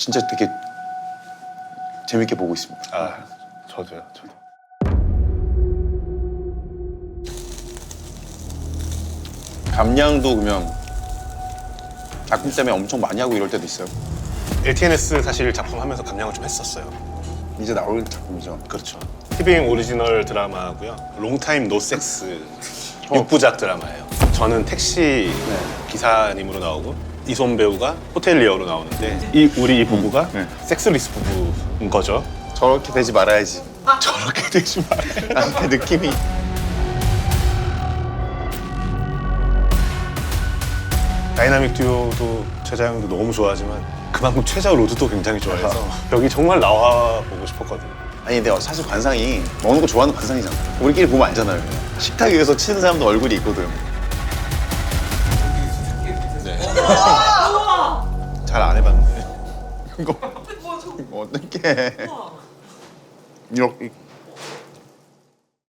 진짜 되게 재밌게 보고 있습니다. 아 저도요. 저도. 감량도 그러면 작품 때문에 엄청 많이 하고 이럴 때도 있어요. LTNS 사실 작품 하면서 감량을 좀 했었어요. 이제 나올 작품이죠. 그렇죠. TV잉 오리지널 드라마고요. 롱타임 노 섹스 육부작 드라마예요. 저는 택시 기사님으로 나오고 이솜 배우가 호텔리어로 나오는데 이 우리 이 부부가 네. 섹스리스 부부인 거죠. 저렇게 되지 말아야지. 저렇게 되지 말아야지. 나한테 느낌이. 다이나믹 듀오도 최자영도 너무 좋아하지만 그만큼 최자 로드도 굉장히 좋아해서 여기 정말 나와 보고 싶었거든요. 아니 근데 사실 관상이 먹는 거 좋아하는 관상이잖아. 우리끼리 보면 알잖아요. 식탁 위에서 치는 사람도 얼굴이 있거든. 이거 이거 어떡해. 이렇게